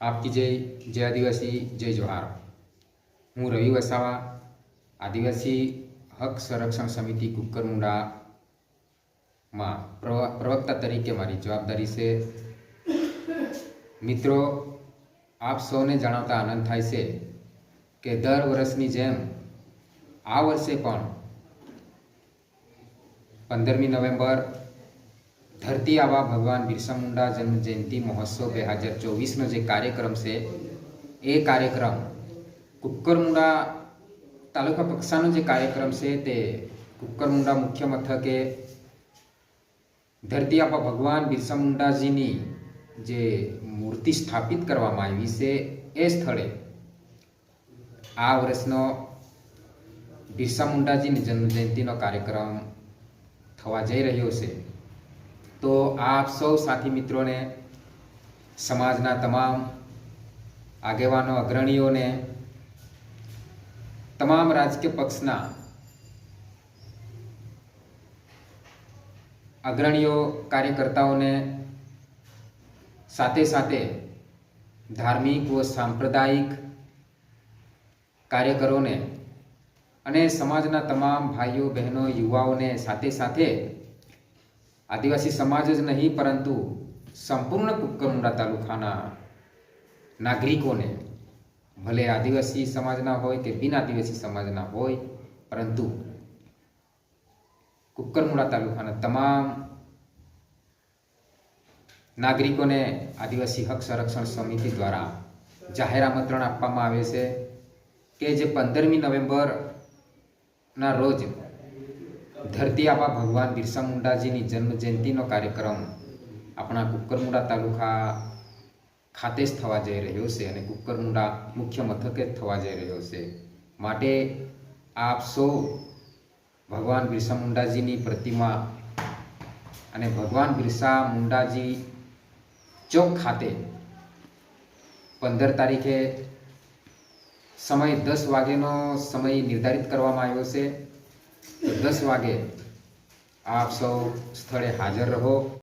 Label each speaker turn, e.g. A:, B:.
A: આપકી જય જય આદિવાસી, જય જોહાર હું રવિ વસાવા, આદિવાસી હક સંરક્ષણ સમિતિ કુકરમુંડામાં પ્રવ- પ્રવક્તા તરીકે મારી જવાબદારી છે. મિત્રો, આપ સૌને જણાવતા આનંદ થાય છે કે દર વર્ષની જેમ આ વર્ષે પણ પંદરમી નવેમ્બર ધરતી આવા ભગવાન બિરસા મુંડા જન્મ જયંતિ મહોત્સવ બે હજાર ચોવીસનો જે કાર્યક્રમ છે, એ કાર્યક્રમ કુકરમુંડા તાલુકા કક્ષાનો જે કાર્યક્રમ છે, તે કુકરમુંડા મુખ્ય મથકે ધરતી આપા ભગવાન બિરસા મુંડાજીની જે મૂર્તિ સ્થાપિત કરવામાં આવી છે, એ સ્થળે આ વર્ષનો બિરસા મુંડાજીની જન્મ જયંતિનો કાર્યક્રમ થવા જઈ રહ્યો છે. તો આપ સૌ સાથી મિત્રોને, સમાજના તમામ આગેવાનો, અગ્રણીઓને, તમામ રાજકીય પક્ષના અગ્રણીઓ, કાર્યકર્તાઓને સાથે સાથે ધાર્મિક વ સાંપ્રદાયિક કાર્યકરોને અને સમાજના તમામ ભાઈઓ, બહેનો, યુવાઓને સાથે સાથે આદિવાસી સમાજ જ નહીં, પરંતુ સંપૂર્ણ કુકરમુંડા તાલુકાના નાગરિકોને, ભલે આદિવાસી સમાજના હોય કે બિન આદિવાસી સમાજના હોય, પરંતુ કુકરમુંડા તાલુકાના તમામ નાગરિકોને આદિવાસી હક સંરક્ષણ સમિતિ દ્વારા જાહેર આમંત્રણ આપવામાં આવે છે કે જે પંદરમી નવેમ્બરના રોજ ધરતી આબા ભગવાન બિરસા મુંડાજીની જન્મ જયંતિનો કાર્યક્રમ આપણા કુકરમુંડા તાલુકા ખાતે જ થવા જઈ રહ્યો છે અને કુકરમુંડા મુખ્ય મથકે જ થવા જઈ રહ્યો છે. માટે આપ સૌ ભગવાન બિરસા મુંડાજીની પ્રતિમા અને ભગવાન બિરસા મુંડાજી ચોક ખાતે પંદર તારીખે સમય દસ વાગ્યાનો સમય નિર્ધારિત કરવામાં આવ્યો છે. દસ વાગે આપ સૌ સ્થળે હાજર રહો.